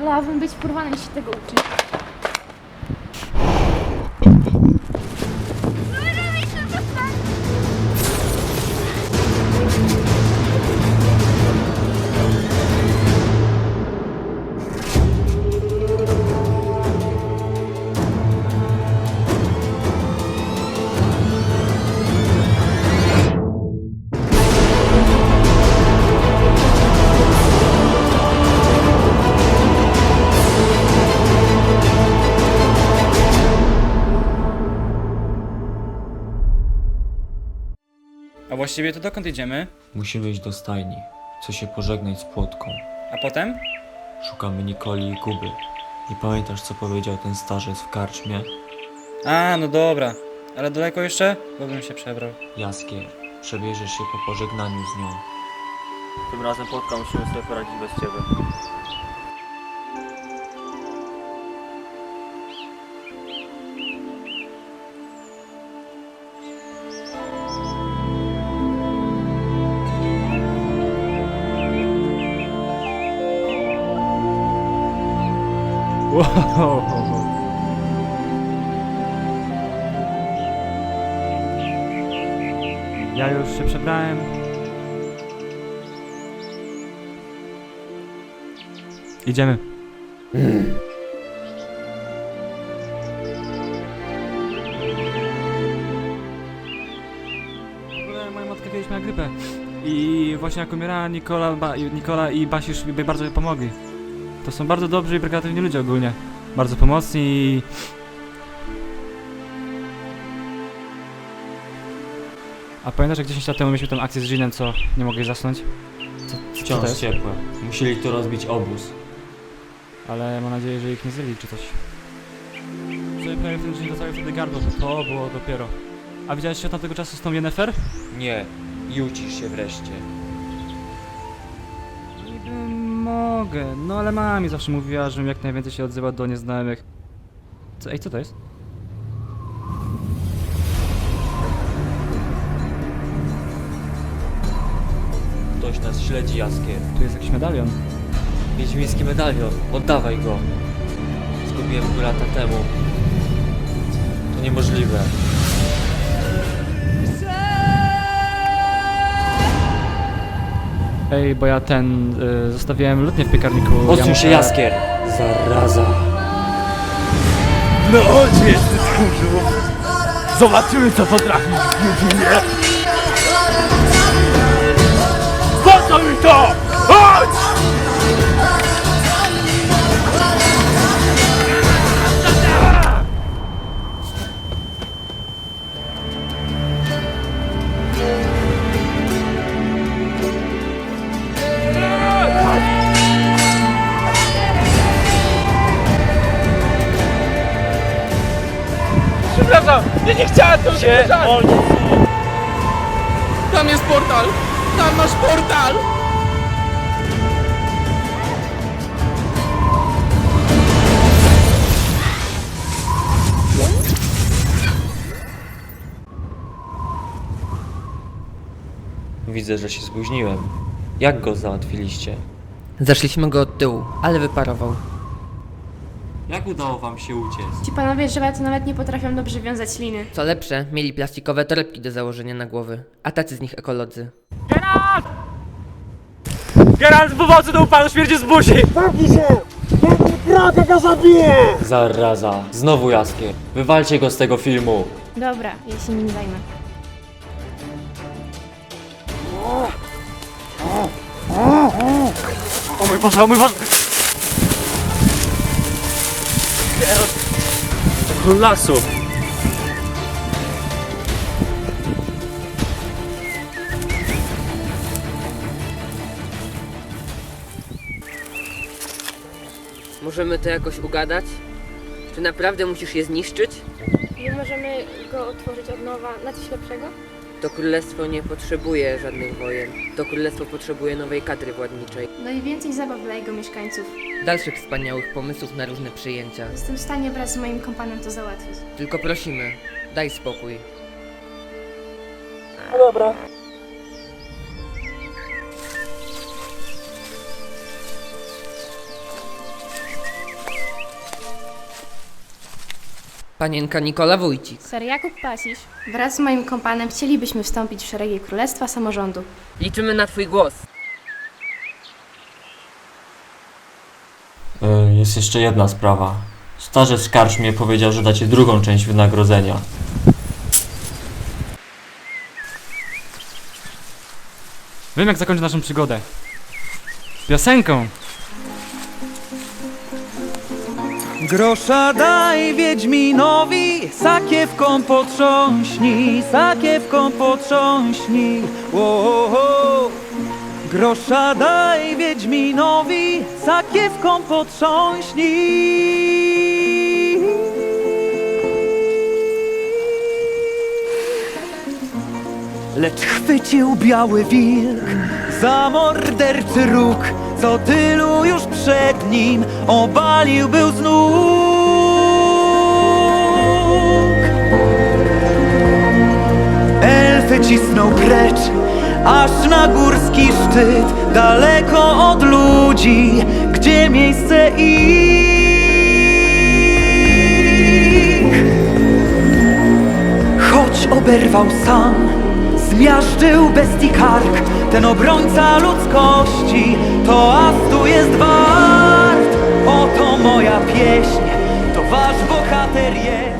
Wolałabym być porwana niż się tego uczyć. Właściwie to dokąd idziemy? Musimy iść do stajni. Chcę się pożegnać z płotką. A potem? Szukamy Nikoli i Kuby. Nie pamiętasz, co powiedział ten starzec w karczmie? A, no dobra. Ale daleko jeszcze? Bo bym się przebrał. Jaskier, przebierzesz się po pożegnaniu z nią. Tym razem płotka musimy sobie poradzić bez ciebie. Ja już się przebrałem. Idziemy. W ogóle moja matka kiedyś miała grypę. I właśnie jak umierała Nikola, ba, Nikola i Basiusz mi bardzo pomogli. To są bardzo dobrzy i kreatywni ludzie ogólnie. Bardzo pomocni i... A pamiętasz jak 10 lat temu mieliśmy tę akcję z Jeanem, co nie mogłeś zasnąć? Co, co, to Wciąż jest? ciepłe. Musieli tu rozbić obóz. Ale mam nadzieję, że ich nie zjeli czy coś. Sobie prawie w ten dzień dostały wtedy gardło, to było dopiero. A widziałeś się od tamtego czasu z tą Yennefer? Nie. I ucisz się wreszcie. Mogę, no ale mama mi zawsze mówiła, żebym jak najwięcej się odzywał do nieznajomych. Co, ej, co to jest? Ktoś nas śledzi, Jaskier. Tu jest jakiś medalion. Wiedźmiński medalion. Oddawaj go. Zgubiłem go lata temu. To niemożliwe. Ej, bo ja ten, y, zostawiłem lutnię w piekarniku. ja Odsuń muszę- się, Jaskier! Zaraza. No chodź jeszcze tchórzu! Zobaczymy co potrafisz w Wiedźminie! Po co mi to? Chodź! Przepraszam, ja nie chciałem to się... Tam jest portal! Tam masz portal! Widzę, że się spóźniłem. Jak go załatwiliście? Zeszliśmy go od tyłu, ale wyparował. Jak udało wam się uciec? Ci panowie drzewa to nawet nie potrafią dobrze wiązać liny. Co lepsze, mieli plastikowe torebki do założenia na głowy, a tacy z nich ekolodzy. Geralt, pomocy do upadu śmierci z buzi! Zaraza. Znowu Jaskier. Wywalcie go z tego filmu. Dobra, ja się nim zajmę. O mój Boże, o mój Boże! Król lasu! Możemy to jakoś ugadać? Czy naprawdę musisz je zniszczyć? Nie możemy go otworzyć od nowa na coś lepszego? To królestwo nie potrzebuje żadnych wojen. To królestwo potrzebuje nowej kadry władniczej. No i więcej zabaw dla jego mieszkańców. Dalszych wspaniałych pomysłów na różne przyjęcia. Jestem w stanie wraz z moim kompanem to załatwić. Tylko prosimy, daj spokój. Panienka Nikola Wójcik. Ser Jakub Pasiś. Wraz z moim kompanem chcielibyśmy wstąpić w szeregi Królestwa Samorządu. Liczymy na twój głos. E, Jest jeszcze jedna sprawa. Starzec w karczmie powiedział, że dacie drugą część wynagrodzenia. Wiem jak zakończyć naszą przygodę. Piosenką! Grosza daj Wiedźminowi, sakiewką potrząśnij, sakiewką potrząśnij. Wo. Grosza daj Wiedźminowi, sakiewką potrząśnij. Lecz chwycił biały wilk za morderczy róg, co tylu już przed nim obalił był z nóg. Elfy cisną precz, aż na górski szczyt, daleko od ludzi, gdzie miejsce ich. Choć oberwał sam, zmiażdżył bestii kark, ten obrońca ludzkości, to astu jest wart. Oto moja pieśń, to wasz bohater jest.